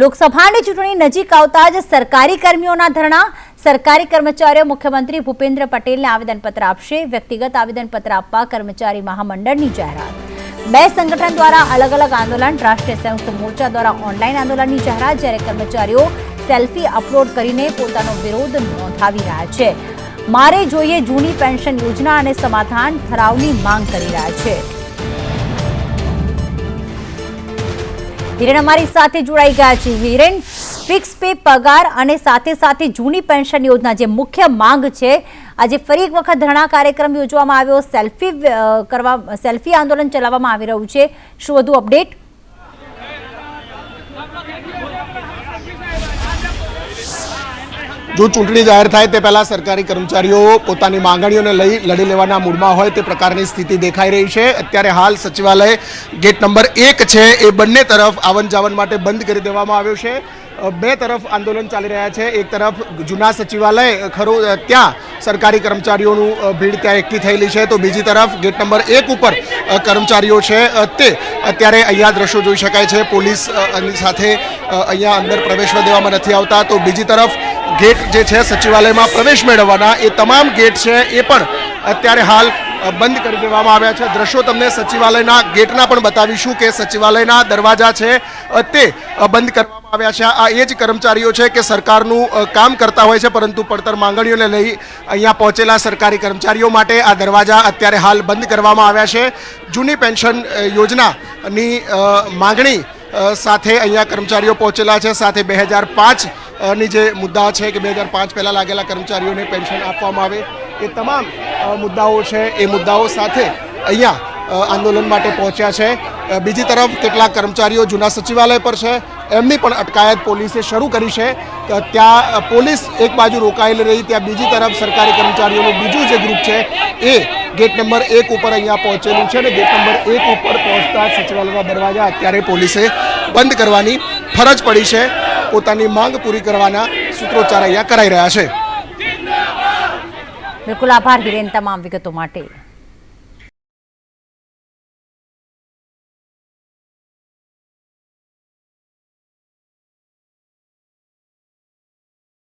લોકસભાની ચૂંટણી નજીક આવતા જ સરકારી કર્મીઓના ધરણા સરકારી કર્મચારીઓ મુખ્યમંત્રી ભૂપેન્દ્ર પટેલને આવેદનપત્ર આપશે. વ્યક્તિગત આવેદનપત્ર આપવા કર્મચારી મહામંડળની જાહેરાત. બે સંગઠન દ્વારા અલગ અલગ આંદોલન, રાષ્ટ્રીય સંયુક્ત મોરચા દ્વારા ઓનલાઈન આંદોલનની જાહેરાત, જ્યારે કર્મચારીઓ સેલ્ફી અપલોડ કરીને પોતાનો વિરોધ નોંધાવી રહ્યા છે. મારે જોઈએ જૂની પેન્શન યોજના અને સમાધાન, ઠરાવની માંગ કરી રહ્યા છે. હિરેન અમારી સાથે જોડાઈ ગયા છે. હિરેન ફિક્સ પે પગાર અને સાથે સાથે જૂની પેન્શન યોજના જે મુખ્ય માંગ છે, આજે ફરી એક વખત ધરણા કાર્યક્રમ યોજવામાં આવ્યો. સેલ્ફી કરવા, સેલ્ફી આંદોલન ચલાવવામાં આવી રહ્યું છે. શું વધુ અપડેટ જો ચૂંટણી જાહેર થાય તે પહેલાં સરકારી કર્મચારીઓ પોતાની માંગણીઓને લઈ લડી લેવાના મૂડમાં હોય તે પ્રકારની સ્થિતિ દેખાઈ રહી છે. અત્યારે હાલ સચિવાલય ગેટ નંબર એક છે એ બંને તરફ આવન જાવન માટે બંધ કરી દેવામાં આવ્યો છે. બે તરફ આંદોલન ચાલી રહ્યા છે. એક તરફ જૂના સચિવાલય, ખરું ત્યાં સરકારી કર્મચારીઓનું ભીડ ત્યાં એકઠી થયેલી છે. તો બીજી તરફ ગેટ નંબર એક ઉપર કર્મચારીઓ છે તે અત્યારે અહીંયા દ્રશ્યો જોઈ શકાય છે. પોલીસ સાથે અહીંયા અંદર પ્રવેશવા દેવામાં નથી આવતા. તો બીજી તરફ ગેટ જે છે સચિવાલયમાં પ્રવેશ મેળવવાના, એ તમામ ગેટ છે, એ પણ અત્યારે હાલ બંધ કરી દેવામાં આવ્યા છે. દ્રશ્યો તમને સચિવાલયના ગેટના પણ બતાવીશું કે સચિવાલયના દરવાજા છે તે બંધ કરવામાં આવ્યા છે. આ એ જ કર્મચારીઓ છે કે સરકારનું કામ કરતા હોય છે, પરંતુ પડતર માંગણીઓને લઈ અહીંયા પહોંચેલા સરકારી કર્મચારીઓ માટે આ દરવાજા અત્યારે હાલ બંધ કરવામાં આવ્યા છે. જૂની પેન્શન યોજનાની માગણી સાથે અહીંયા કર્મચારીઓ પહોંચેલા છે. સાથે બે હજાર પાંચ ની જે મુદ્દા છે કે બે હજાર પાંચ પહેલાં લાગેલા કર્મચારીઓને પેન્શન આપવામાં આવે, એ તમામ મુદ્દાઓ છે, એ મુદ્દાઓ સાથે અહીંયા આંદોલન માટે પહોંચ્યા છે. બીજી તરફ કેટલાક કર્મચારીઓ જૂના સચિવાલય પર છે, એમની પણ અટકાયત પોલીસે શરૂ કરી છે. ત્યાં પોલીસ એક બાજુ રોકાયેલી રહી, ત્યાં બીજી તરફ સરકારી કર્મચારીઓનું બીજું જે ગ્રુપ છે, એ ગેટ નંબર એક ઉપર અહીંયા પહોંચેલું છે અને ગેટ નંબર એક ઉપર પહોંચતા સચિવાલયના દરવાજા અત્યારે પોલીસે બંધ કરવાની ફરજ પડી છે. પોતાની માંગ પૂરી કરવાના સૂત્રોચ્ચાર અહીંયા કરાઈ રહ્યા છે. બિલકુલ આભાર હિરેન તમામ વિગતો માટે.